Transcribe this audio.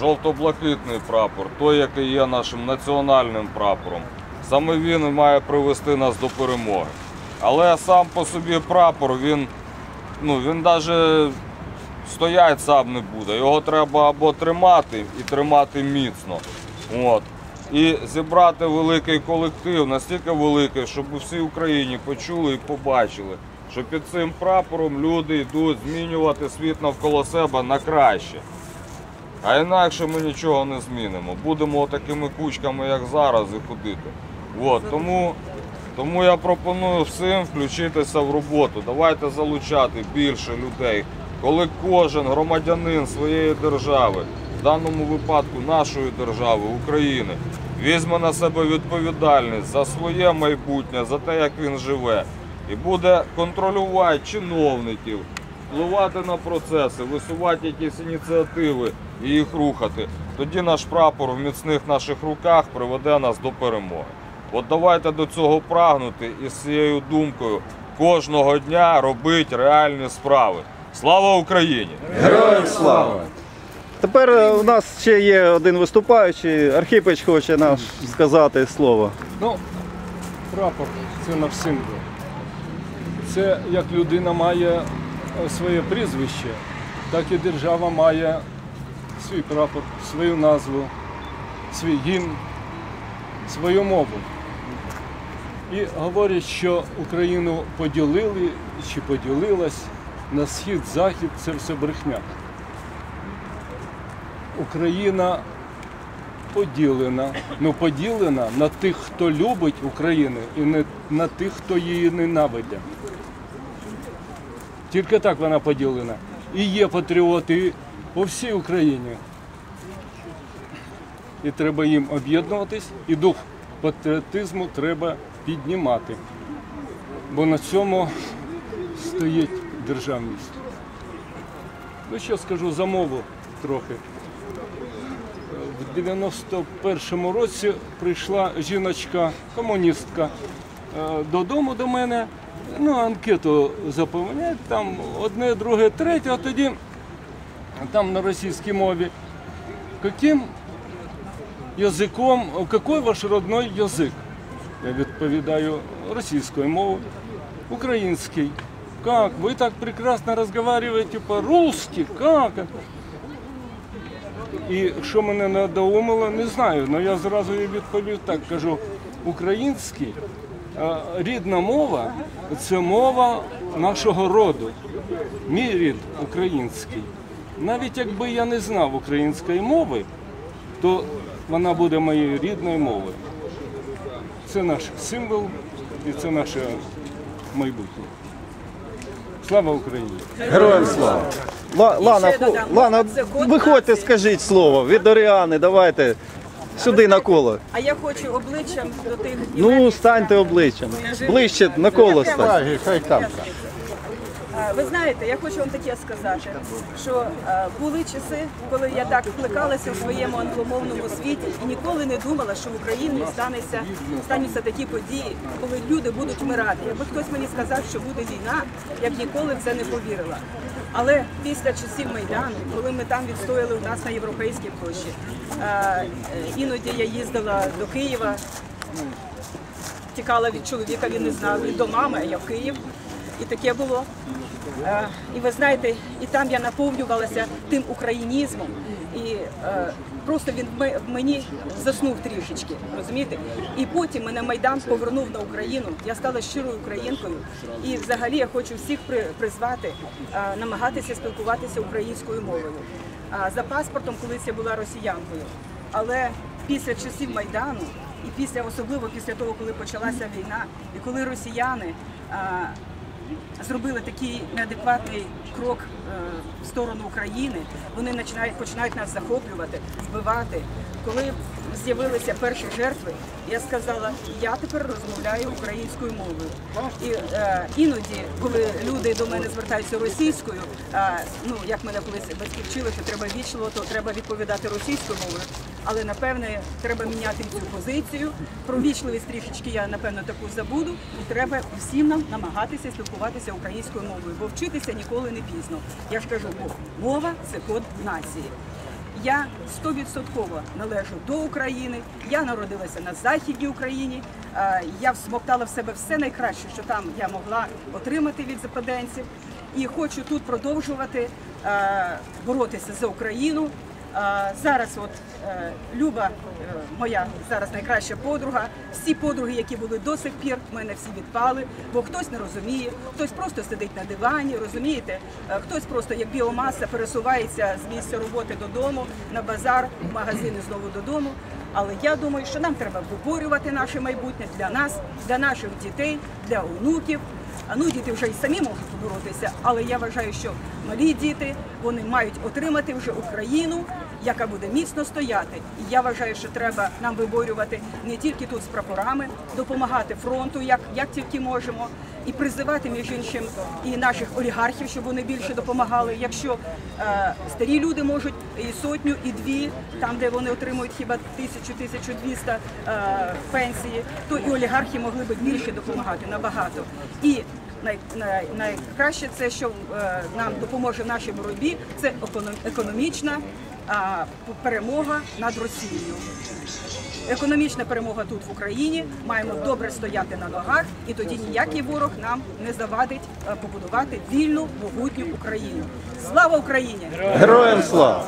жовто-блакитний прапор, той, який є нашим національним прапором. Саме він має привести нас до перемоги. Але сам по собі прапор, він, ну, він навіть стоять сам не буде. Його треба або тримати і тримати міцно. От. І зібрати великий колектив, настільки великий, щоб у всій Україні почули і побачили, що під цим прапором люди йдуть змінювати світ навколо себе на краще. А інакше ми нічого не змінимо. Будемо такими кучками, як зараз, і ходити. От, тому, тому я пропоную всім включитися в роботу. Давайте залучати більше людей. Коли кожен громадянин своєї держави, в даному випадку нашої держави, України, візьме на себе відповідальність за своє майбутнє, за те, як він живе, і буде контролювати чиновників, впливати на процеси, висувати якісь ініціативи і їх рухати, тоді наш прапор в міцних наших руках приведе нас до перемоги. От давайте до цього прагнути і з цією думкою кожного дня робити реальні справи. Слава Україні! Героям слава! Тепер е, у нас ще є один виступаючий. Архіпич хоче нам сказати слово. Ну, прапор це наш символ. Це як людина має е, своє прізвище, так і держава має свій прапор, свою назву, свій гімн, свою мову. І говорять, що Україну поділили чи поділилась на схід, захід це все брехня. Україна поділена. Ну поділена на тих, хто любить Україну, і не на тих, хто її ненавидить. Тільки так вона поділена. І є патріоти по всій Україні. І треба їм об'єднуватись, і дух патріотизму треба піднімати. Бо на цьому стоїть державність. Ну що скажу за мову трохи. В 91-му році прийшла жіночка, комуністка, е, додому до мене. Ну, анкету заповняють, там одне, друге, третє, а тоді там на російській мові. Яким язиком, який ваш родной язик? Я відповідаю російською мовою, український. Как? Вы так прекрасно разговариваете по-русски? Как? І що мене надоумило, не знаю, але я зразу їй відповів так, кажу, український, рідна мова це мова нашого роду. Мій рід український. Навіть якби я не знав української мови, то вона буде моєю рідною мовою. Це наш символ і це наше майбутнє. Слава Україні! Героям слава! Ла- Лана. Лана, виходьте, скажіть слово. Від Оріани, давайте сюди на коло. А я хочу обличчям до тих Ну, станьте обличчям. Ближче на коло стань. Е, Ви знаєте, я хочу вам таке сказати, що е, були часи, коли я так вплекалася у своєму англомовному світі і ніколи не думала, що в Україні станеться, стануться такі події, коли люди будуть вмирати. Якби хтось мені сказав, що буде війна, я б ніколи в це не повірила. Але після часів Майдану, коли ми там відстояли у нас на європейській площі, е, е, іноді я їздила до Києва, тікала від чоловіка, він не знав, він до мами, я в Київ. І таке було. Е, І ви знаєте, і там я наповнювалася тим українізмом. І е, просто він в мені заснув трішечки, розумієте? І потім мене Майдан повернув на Україну. Я стала щирою українкою. І взагалі я хочу всіх призвати, е, намагатися спілкуватися українською мовою. За паспортом колись я була росіянкою. Але після часів Майдану, і після, особливо після того, коли почалася війна, і коли росіяни зробили такий неадекватний крок е, в сторону України, вони починають, починають нас захоплювати, вбивати. Коли з'явилися перші жертви, я сказала, я тепер розмовляю українською мовою. І е, іноді, коли люди до мене звертаються російською, е, ну як мене колись батьки вчили, що треба вічливо, то треба відповідати російською мовою. Але напевне треба міняти цю позицію. Про вічливість трішечки я напевно таку забуду. І треба всім нам намагатися спілкуватися українською мовою, бо вчитися ніколи не пізно. Я ж кажу, бо мова це код нації. Я стовідсотково належу до України. Я народилася на Західній Україні. Е, Я всмоктала в себе все найкраще, що там я могла отримати від западенців. І хочу тут продовжувати е, боротися за Україну. Зараз от е, Люба, е, моя зараз найкраща подруга. Всі подруги, які були до сих пір, в мене всі відпали, бо хтось не розуміє, хтось просто сидить на дивані, розумієте, Е, хтось просто як біомаса пересувається з місця роботи додому, на базар, в магазини знову додому. Але я думаю, що нам треба виборювати наше майбутнє для нас, для наших дітей, для онуків. А ну діти вже й самі можуть поборотися, але я вважаю, що малі діти вони мають отримати вже Україну, яка буде міцно стояти. І я вважаю, що треба нам виборювати не тільки тут з прапорами, допомагати фронту, як, як тільки можемо, і призивати між іншим і наших олігархів, щоб вони більше допомагали. Якщо е, старі люди можуть і сотню, і дві, там де вони отримують хіба тисячу, тисячу двіста е, пенсії, то і олігархи могли б більше допомагати набагато. І най, най, найкраще це, що е, нам допоможе в нашій боротьбі, це економ- економічна перемога над Росією. Економічна перемога тут в Україні. Маємо добре стояти на ногах, і тоді ніякий ворог нам не завадить е, побудувати вільну могутню Україну. Слава Україні! Героям слава!